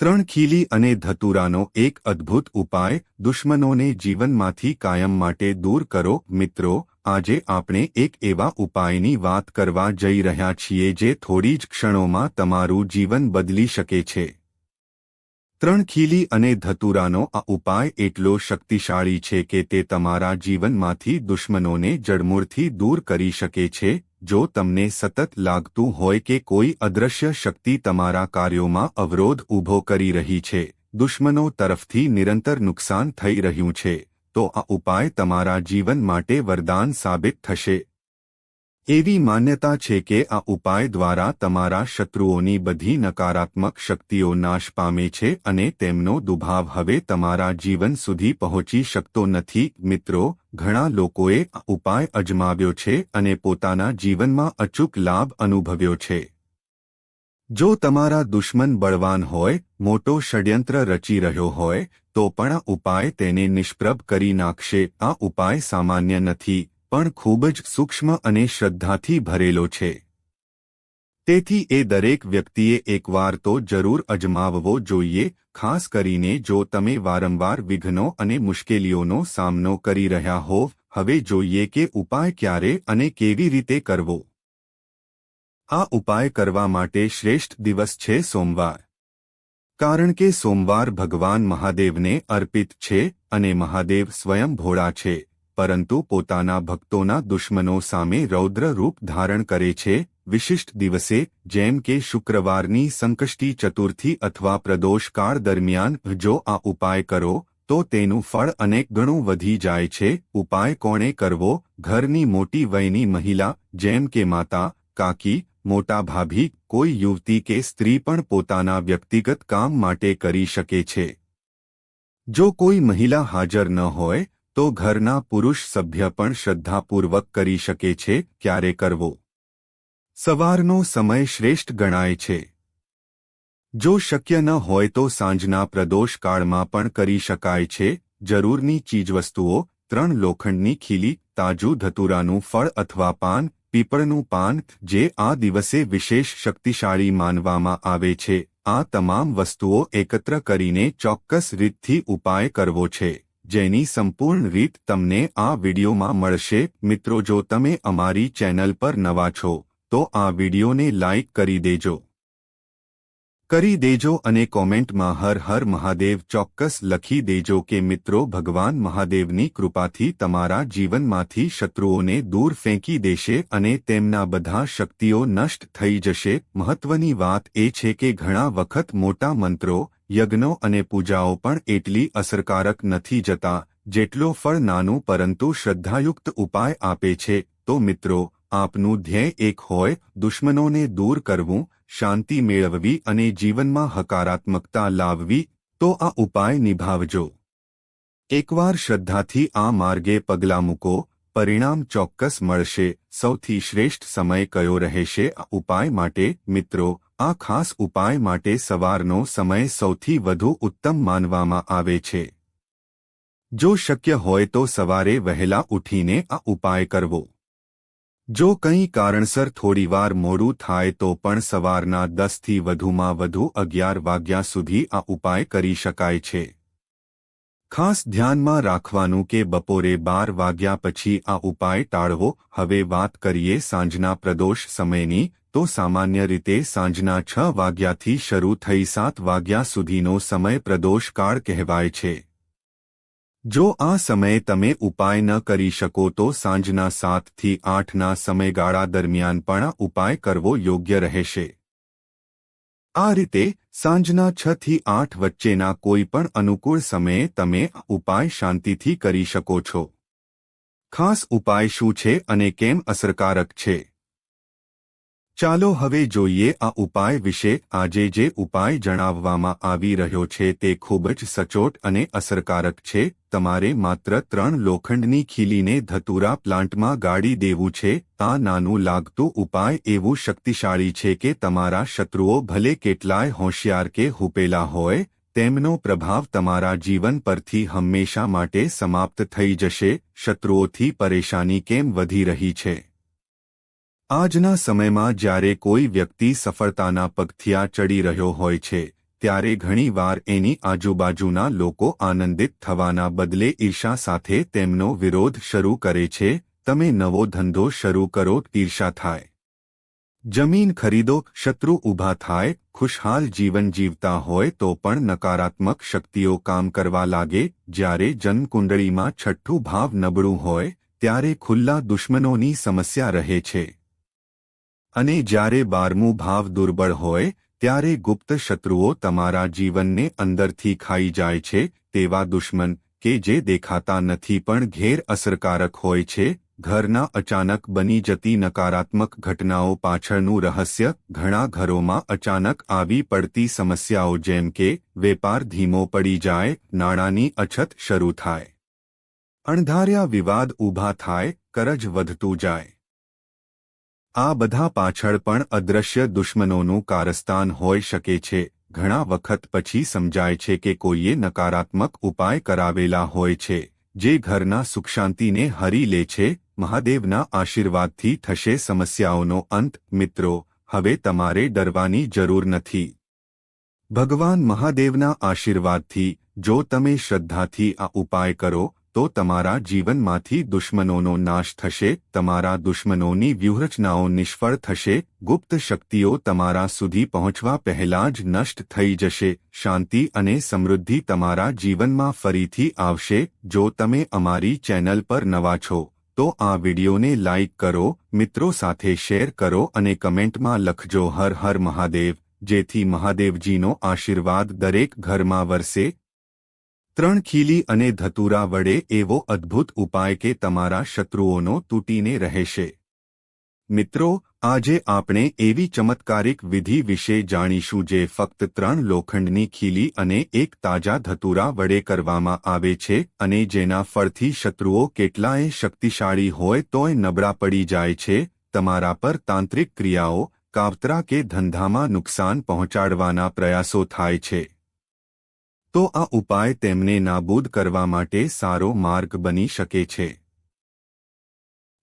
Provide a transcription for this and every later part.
ત્રણ ખીલી અને ધતુરાનો એક અદ્ભુત ઉપાય દુશ્મનોને જીવનમાંથી કાયમ માટે દૂર કરો. મિત્રો, આજે આપણે એક એવા ઉપાયની વાત કરવા જઈ રહ્યા છીએ જે થોડી જ ક્ષણોમાં તમારું જીવન બદલી શકે છે. ત્રણ ખીલી અને ધતુરાનો આ ઉપાય એટલો શક્તિશાળી છે કે તે તમારા જીવનમાંથી દુશ્મનોને જડમૂળથી દૂર કરી શકે છે. જો તમને સતત લાગતું હોય કે કોઈ અદૃશ્ય શક્તિ તમારા કાર્યોમાં અવરોધ ઊભો કરી રહી છે, દુશ્મનો તરફથી નિરંતર નુકસાન થઈ રહ્યું છે, તો આ ઉપાય તમારા જીવન માટે વરદાન સાબિત થશે. એવી માન્યતા છે કે આ ઉપાય દ્વારા તમારા શત્રુઓની બધી નકારાત્મક શક્તિઓ નાશ પામે છે અને તેમનો દુભાવ હવે તમારા જીવન સુધી પહોંચી શકતો નથી. મિત્રો, ઘણા લોકોએ આ ઉપાય અજમાવ્યો છે અને પોતાના જીવનમાં અચૂક લાભ અનુભવ્યો છે. જો તમારા દુશ્મન બળવાન હોય, મોટો ષડયંત્ર રચી રહ્યો હોય, તો પણ આ ઉપાય તેને નિષ્પ્રભ કરી નાખશે. આ ઉપાય સામાન્ય નથી. પણ ખૂબ જ સૂક્ષ્મ અને શ્રદ્ધાથી ભરેલો છે. તેથી એ દરેક વ્યક્તિએ એકવાર તો જરૂર અજમાવવો જોઈએ, ખાસ કરીને જો તમે વારંવાર વિઘ્નો અને મુશ્કેલીઓનો સામનો કરી રહ્યા હો હવે જોઈએ કે ઉપાય ક્યારે અને કેવી રીતે કરવો. આ ઉપાય કરવા માટે શ્રેષ્ઠ દિવસ છે સોમવાર. કારણ કે સોમવાર ભગવાન મહાદેવને અર્પિત છે અને મહાદેવ સ્વયં ભોળા છે. પરંતુ પોતાના ભક્તોના દુશ્મનો સામે રૌદ્ર રૂપ ધારણ કરે છે. વિશિષ્ટ દિવસે, જેમ કે શુક્રવારની સંકષ્ટી ચતુર્થી અથવા પ્રદોષકાળ દરમિયાન, જો આ ઉપાય કરો, તો તેનું ફળ અનેક ગણું વધી જાય છે. ઉપાય કોણે કરવો? ઘરની મોટી વયની મહિલા, જેમ કે માતા, કાકી, મોટા ભાભી, કોઈ યુવતી કે સ્ત્રી પણ પોતાના વ્યક્તિગત કામ માટે કરી શકે છે. જો કોઈ મહિલા હાજર ન હોય તો ઘરના પુરુષ સભ્ય પણ શ્રદ્ધાપૂર્વક કરી શકે છે, ક્યારે કરવો? સવારનો સમય શ્રેષ્ઠ ગણાય છે. જો શક્ય ન હોય તો સાંજના પ્રદોષકાળમાં પણ કરી શકાય છે. જરૂરની ચીજવસ્તુઓ, ત્રણ લોખંડની ખીલી, તાજું ધતુરાનું ફળ અથવા પાન, પીપળનું પાન, જે આ દિવસે વિશેષ શક્તિશાળી માનવામાં આવે છે. આ તમામ વસ્તુઓ એકત્ર કરીને ચોક્કસ રીતથી ઉપાય કરવો છે. જેની સંપૂર્ણ રીત તમને આ વિડીયોમાં મળશે. મિત્રો, જો તમે અમારી ચેનલ પર નવા છો, તો આ વિડીયોને લાઇક કરી દેજો. કરી દેજો અને કોમેન્ટમાં હર હર મહાદેવ ચોક્કસ લખી દેજો કે, મિત્રો, ભગવાન મહાદેવની કૃપાથી તમારા જીવનમાંથી શત્રુઓને દૂર ફેંકી દેશે અને તેમના બધા શક્તિઓ નષ્ટ થઈ જશે. મહત્વની વાત એ છે કે ઘણા વખત મોટા મંત્રો યજ્ઞો અને પૂજાઓ પણ એટલી અસરકારક નથી જતા, જેટલો ફળ નાનું પરંતુ શ્રદ્ધાયુક્ત ઉપાય આપે છે. તો મિત્રો, આપનું ધ્યેય એક હોય, દુશ્મનોને દૂર કરવું, શાંતિ મેળવવી અને જીવનમાં હકારાત્મકતા લાવવી, તો આ ઉપાય નિભાવજો. એકવાર શ્રદ્ધાથી આ માર્ગે પગલાં મૂકો, પરિણામ ચોક્કસ મળશે. સૌથી શ્રેષ્ઠ સમય કયો રહેશે? આ ઉપાય માટે, મિત્રો આ ખાસ ઉપાય માટે સવારનો સમય સૌથી વધુ ઉત્તમ માનવામાં આવે છે. જો શક્ય હોય તો સવારે વહેલા ઉઠીને આ ઉપાય કરવો. જો કંઈ કારણસર થોડીવાર મોડું થાય તો પણ સવારના દસથી વધુમાં વધુ અગિયાર વાગ્યા સુધી આ ઉપાય કરી શકાય છે. ખાસ ધ્યાનમાં રાખવાનું કે બપોરે બાર વાગ્યા પછી આ ઉપાય ટાળવો. હવે વાત કરીએ સાંજના પ્રદોષ સમયની, તો સામાન્ય રીતે સાંજના છ વાગ્યાથી શરૂ થઈ સાત વાગ્યા સુધીનો સમય પ્રદોષકાળ કહેવાય છે. જો આ સમયે તમે ઉપાય ન કરી શકો તો સાંજના સાતથી આઠના સમયગાળા દરમિયાન પણ ઉપાય કરવો યોગ્ય રહેશે. આ રીતે સાંજના છ થી આઠ વચ્ચેના કોઈ પણ અનુકૂળ સમયે તમે ઉપાય શાંતિથી કરી શકો છો. ખાસ ઉપાય શું છે અને કેમ અસરકારક છે? ચાલો હવે જોઈએ આ ઉપાય વિશે. આજે જે ઉપાય જણાવવામાં આવી રહ્યો છે તે ખૂબ જ સચોટ અને અસરકારક છે. તમારે માત્ર ત્રણ લોખંડની ખીલીને ધતુરા પ્લાન્ટમાં ગાડી દેવું છે. આ નાનું લાગતું ઉપાય એવું શક્તિશાળી છે કે તમારા શત્રુઓ ભલે કેટલાય હોશિયાર કે હુપેલા હોય, તેમનો પ્રભાવ તમારા જીવન પરથી હંમેશા માટે સમાપ્ત થઈ જશે. શત્રુઓથી પરેશાની કેમ વધી રહી છે? આજના સમયમાં જ્યારે કોઈ વ્યક્તિ સફળતાના પગથિયા ચડી રહ્યો હોય છે, ત્યારે ઘણીવાર એની આજુબાજુના લોકો આનંદિત થવાના બદલે ઈર્ષા સાથે તેમનો વિરોધ શરૂ કરે છે, તમે નવો ધંધો શરૂ કરો, ઈર્ષા થાય. જમીન ખરીદો, શત્રુ ઊભા થાય, ખુશહાલ જીવન જીવતા હોય તો પણ નકારાત્મક શક્તિઓ કામ કરવા લાગે. જ્યારે જન્મકુંડળીમાં છઠ્ઠું ભાવ નબળું હોય, ત્યારે ખુલ્લા દુશ્મનોની સમસ્યા રહે છે. અને જ્યારે બારમું ભાવ દુર્બળ હોય, ત્યારે ગુપ્ત શત્રુઓ તમારા જીવનને અંદરથી ખાઈ જાય છે, તેવા દુશ્મન, કે જે દેખાતા નથી પણ ઘેર અસરકારક હોય છે, ઘરના અચાનક બની જતી નકારાત્મક ઘટનાઓ પાછળનું રહસ્ય, ઘણા ઘરોમાં અચાનક આવી પડતી સમસ્યાઓ જેમ કે, વેપાર ધીમો પડી જાય, નાણાંની અછત શરૂ થાય. અણધાર્યા વિવાદ ઊભા થાય, કરજ વધતું જાય. આ બધા પાછળ પણ અદૃશ્ય દુશ્મનોનું કારસ્તાન હોઈ શકે છે. ઘણા વખત પછી સમજાય છે કે કોઈએ નકારાત્મક ઉપાય કરાવેલા હોય છે, જે ઘરના સુખશાંતિને હરી લે છે. મહાદેવના આશીર્વાદથી થશે સમસ્યાઓનો અંત. મિત્રો, હવે તમારે ડરવાની જરૂર નથી. ભગવાન મહાદેવના આશીર્વાદથી, જો તમે શ્રદ્ધાથી આ ઉપાય કરો તો તમારા જીવનમાંથી દુશ્મનોનો નાશ થશે, તમારા દુશ્મનોની વ્યૂહરચનાઓ નિષ્ફળ થશે, ગુપ્ત શક્તિઓ તમારા સુધી પહોંચવા પહેલા જ નષ્ટ થઈ જશે, શાંતિ અને સમૃદ્ધિ તમારા જીવનમાં ફરીથી આવશે, જો તમે અમારી ચેનલ પર નવા છો, તો આ વિડિયોને લાઇક કરો, મિત્રો સાથે શેર કરો અને કમેન્ટમાં લખજો હર હર મહાદેવ, જેથી મહાદેવજીનો આશીર્વાદ દરેક ઘરમાં વરસે ત્રણ ખીલી અને ધતુરા વડે એવો અદ્ભુત ઉપાય કે તમારા શત્રુઓનો તૂટીને રહેશે. મિત્રો, આજે આપણે એવી ચમત્કારિક વિધિ વિશે જાણીશું જે ફક્ત ત્રણ લોખંડની ખીલી અને એક તાજા ધતુરા વડે કરવામાં આવે છે અને જેના ફળથી શત્રુઓ કેટલાય શક્તિશાળી હોય તોય નબળા પડી જાય છે, તમારા પર તાંત્રિક ક્રિયાઓ કાવતરા કે ધંધામાં નુકસાન પહોંચાડવાના પ્રયાસો થાય છે. તો આ ઉપાય તેમને નાબૂદ કરવા માટે સારો માર્ગ બની શકે છે.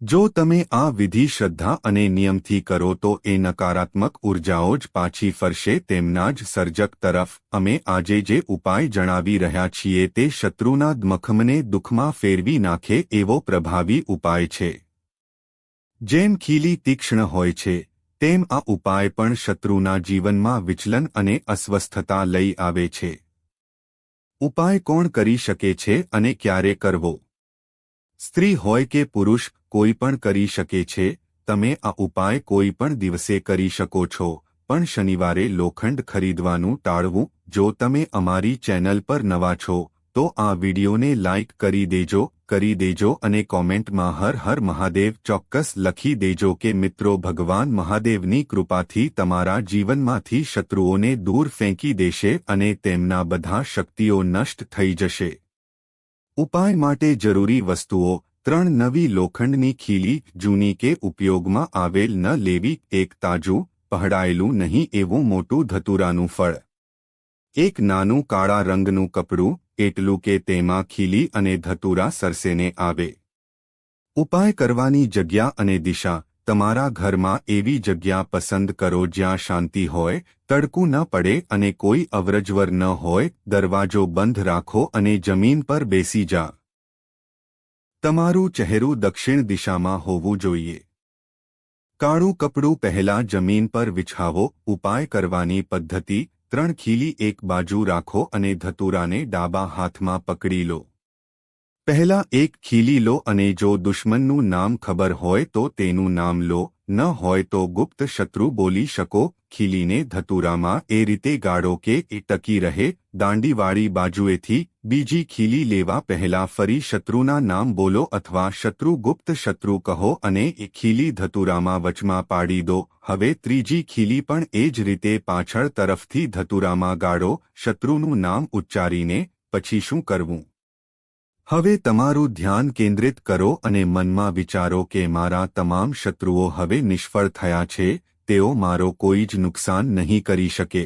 જો તમે આ વિધિ શ્રદ્ધા અને નિયમથી કરો તો એ નકારાત્મક ઉર્જાઓ જ પાછી ફરશે તેમના જ સર્જક તરફ. અમે આજે જે ઉપાય જણાવી રહ્યા છીએ તે શત્રુના દમખમને દુઃખમાં ફેરવી નાખે એવો પ્રભાવી ઉપાય છે. જેમ ખીલી તીક્ષ્ણ હોય છે, તેમ આ ઉપાય પણ શત્રુના જીવનમાં વિચલન અને અસ્વસ્થતા લઈ આવે છે. ઉપાય કોણ કરી શકે છે અને ક્યારે કરવો? સ્ત્રી હોય કે પુરુષ, કોઈ પણ કરી શકે છે. તમે આ ઉપાય કોઈ પણ દિવસે કરી શકો છો. પણ શનિવારે લોખંડ ખરીદવાનું ટાળવું. જો તમે અમારી ચેનલ પર નવા છો તો આ વિડિયોને લાઇક કરી દેજો કરી દેજો અને કોમેન્ટમાં હર હર મહાદેવ ચોક્કસ લખી દેજો કે મિત્રો ભગવાન મહાદેવની કૃપાથી તમારા જીવનમાંથી શત્રુઓને દૂર ફેંકી દેશે અને તેમના બધા શક્તિઓ નષ્ટ થઈ જશે. ઉપાય માટે જરૂરી વસ્તુઓ, ત્રણ નવી લોખંડની ખીલી, જૂની કે ઉપયોગમાં આવેલ ન લેવી, એક તાજું પહડાયેલું નહીં એવું મોટું ધતુરાનું ફળ. એક નાનું કાળા રંગનું કપડું એટલું કે તેમાં ખીલી અને ધતુરા સરસેને આવે. ઉપાય કરવાની જગ્યા અને દિશા. તમારા ઘરમાં એવી જગ્યા પસંદ કરો જ્યાં શાંતિ હોય, તડકું ન પડે અને કોઈ અવરજવર ન હોય, દરવાજો બંધ રાખો અને જમીન પર બેસી જા. તમારું ચહેરું દક્ષિણ દિશામાં હોવું જોઈએ. કાળું કપડું પહેલા જમીન પર વિછાવો. ઉપાય કરવાની પદ્ધતિ ત્રણ ખીલી એક બાજુ રાખો અને ધતુરાને ડાબા હાથમાં પકડી લો. પહેલા એક ખીલી લો અને જો દુશ્મનનું નામ ખબર હોય તો તેનું નામ લો. ન હોય તો ગુપ્ત શત્રુ બોલી શકો, ખીલીને ધતુરામાં એ રીતે ગાળો કે એ ટકી રહે, દાંડીવાળી બાજુએથી બીજી ખીલી લેવા પહેલા ફરી શત્રુના નામ બોલો અથવા શત્રુ ગુપ્ત શત્રુ કહો અને એ ખીલી ધતુરામાં વચમાં પાડી દો. હવે ત્રીજી ખીલી પણ એ જ રીતે પાછળ તરફથી ધતુરામાં ગાળો, શત્રુનું નામ ઉચ્ચારીને પછી શું કરવું? હવે તમારું ધ્યાન કેન્દ્રિત કરો અને મનમાં વિચારો કે મારા તમામ શત્રુઓ હવે નિષ્ફળ થયા છે, તેઓ મારો કોઈ જ નુકસાન નહીં કરી શકે.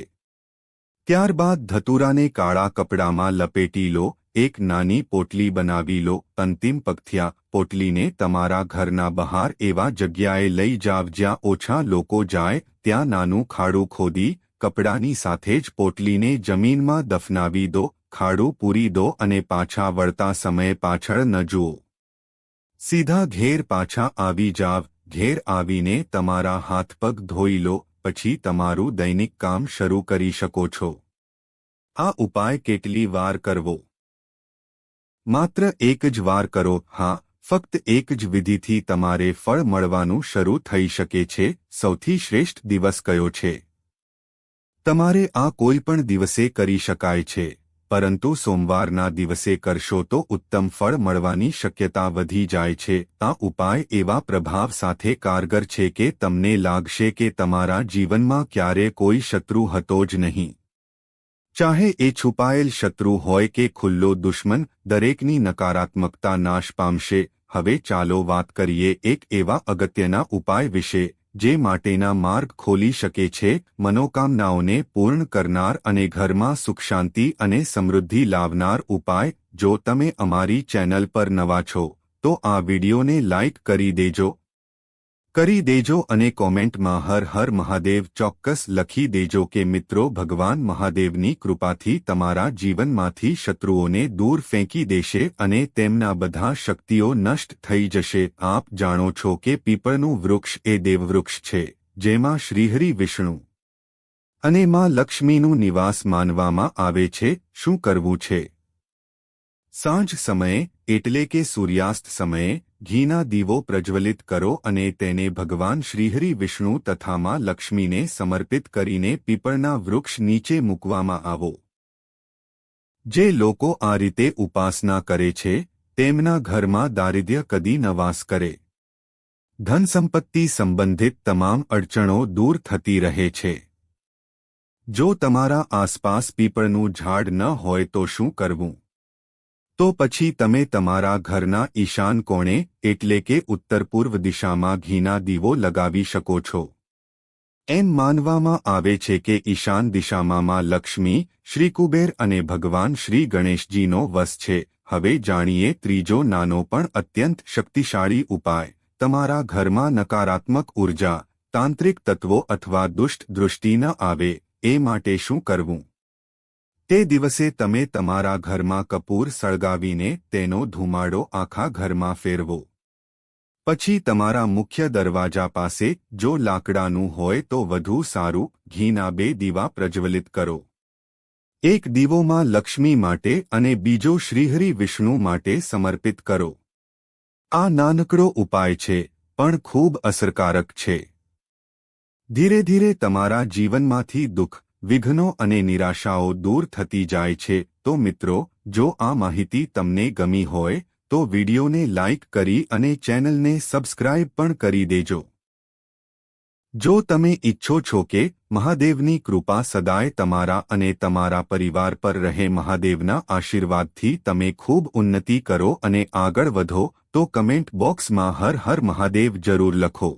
ત્યારબાદ ધતુરાને કાળા કપડામાં લપેટી લો, એક નાની પોટલી બનાવી લો, અંતિમ પગથિયા પોટલીને તમારા ઘરના બહાર એવા જગ્યાએ લઈ જાવ જ્યાં ઓછા લોકો જાય, ત્યાં નાનું ખાડું ખોદી, કપડાની સાથે જ પોટલીને જમીનમાં દફનાવી દો ખાડું પૂરી દો અને પાછા વળતા સમયે પાછળ ન જુઓ. સીધા ઘેર પાછા આવી જાવ, ઘેર આવીને તમારા હાથપગ ધોઈ લો, પછી તમારું દૈનિક કામ શરૂ કરી શકો છો. આ ઉપાય કેટલી વાર કરવો? માત્ર એક જ વાર કરો, હા, ફક્ત એક જ વિધિથી તમારે ફળ મળવાનું શરૂ થઈ શકે છે, સૌથી શ્રેષ્ઠ દિવસ કયો છે? તમારે આ કોઈ પણ દિવસે કરી શકાય છે. પરંતુ સોમવારના દિવસે કરશો તો ઉત્તમ ફળ મળવાની શક્યતા વધી જાય છે. આ ઉપાય એવા પ્રભાવ સાથે કારગર છે કે તમને લાગશે કે તમારા જીવનમાં ક્યારે કોઈ શત્રુ હતો જ નહીં. ચાહે એ છુપાયેલ શત્રુ હોય કે ખુલ્લો દુશ્મન, દરેકની નકારાત્મકતા નાશ પામશે. હવે ચાલો વાત કરીએ એક એવા અગત્યના ઉપાય વિશે જે માટેના માર્ગ ખોલી શકે છે, મનોકામનાઓને પૂર્ણ કરનાર અને ઘરમાં સુખ શાંતિ અને સમૃદ્ધિ લાવનાર ઉપાય, જો તમે અમારી ચેનલ પર નવા છો, તો આ વિડિયોને લાઇક કરી દેજો કરી દેજો અને કોમેન્ટમાં હર હર મહાદેવ ચોક્કસ લખી દેજો કે મિત્રો ભગવાન મહાદેવની કૃપાથી તમારા જીવનમાંથી શત્રુઓને દૂર ફેંકી દેશે અને તેમના બધા શક્તિઓ નષ્ટ થઈ જશે. આપ જાણો છો કે પીપળનું વૃક્ષ એ દેવવૃક્ષ છે, જેમાં શ્રીહરિ વિષ્ણુ અને માં લક્ષ્મીનું નિવાસ માનવામાં આવે છે. શું કરવું છે? સાંજ સમયે, એટલે કે સૂર્યાસ્ત સમયે ઘીના દીવો પ્રજ્વલિત કરો અને તેને ભગવાન શ્રીહરિ વિષ્ણુ તથા માં લક્ષ્મીને સમર્પિત કરીને પીપળના વૃક્ષ નીચે મૂકવામાં આવો. જે લોકો આ રીતે ઉપાસના કરે છે, તેમના ઘરમાં દારિદ્ર્ય કદી નવાસ કરે. ધન સંપત્તિ સંબંધિત તમામ અડચણો દૂર થતી રહે છે. જો તમારા આસપાસ પીપળનું ઝાડ ન હોય તો શું કરવું? તો પછી તમે તમારા ઘરના ઈશાન કોણે, એટલે કે ઉત્તર પૂર્વ દિશામાં ઘીના દીવો લગાવી શકો છો. એમ માનવામાં આવે છે કે ઈશાન દિશામાં લક્ષ્મી શ્રી કુબેર અને ભગવાન શ્રી ગણેશજીનો વસ છે. હવે જાણીએ ત્રીજો નાનો પણ અત્યંત શક્તિશાળી ઉપાય. તમારા ઘરમાં નકારાત્મક ઊર્જા, તાંત્રિક તત્વો અથવા દુષ્ટ દૃષ્ટિ ન આવે, એ માટે શું કરવું? તે દિવસે તમે તમારા ઘરમાં કપૂર સળગાવીને તેનો ધુમાડો આખા ઘરમાં ફેરવો. પછી તમારા મુખ્ય દરવાજા પાસે જો લાકડાનું હોય તો વધુ સારું ઘીના બે દીવા પ્રજ્વલિત કરો. એક દીવોમાં લક્ષ્મી માટે અને બીજો શ્રીહરિ વિષ્ણુ માટે સમર્પિત કરો. આ નાનકડો ઉપાય છે, પણ ખૂબ અસરકારક છે. ધીરે ધીરે તમારા જીવનમાંથી દુઃખ વિઘ્નો અને નિરાશાઓ દૂર થતી જાય છે, તો મિત્રો, જો આ માહિતી તમને ગમી હોય, તો વિડિયોને લાઇક કરી અને ચેનલને સબસ્ક્રાઇબ પણ કરી દેજો. જો તમે ઈચ્છો છો કે મહાદેવની કૃપા સદાય તમારા અને તમારા પરિવાર પર રહે મહાદેવના આશીર્વાદથી તમે ખૂબ ઉન્નતિ કરો અને આગળ વધો, તો કમેન્ટ બોક્સમાં હર હર મહાદેવ જરૂર લખો.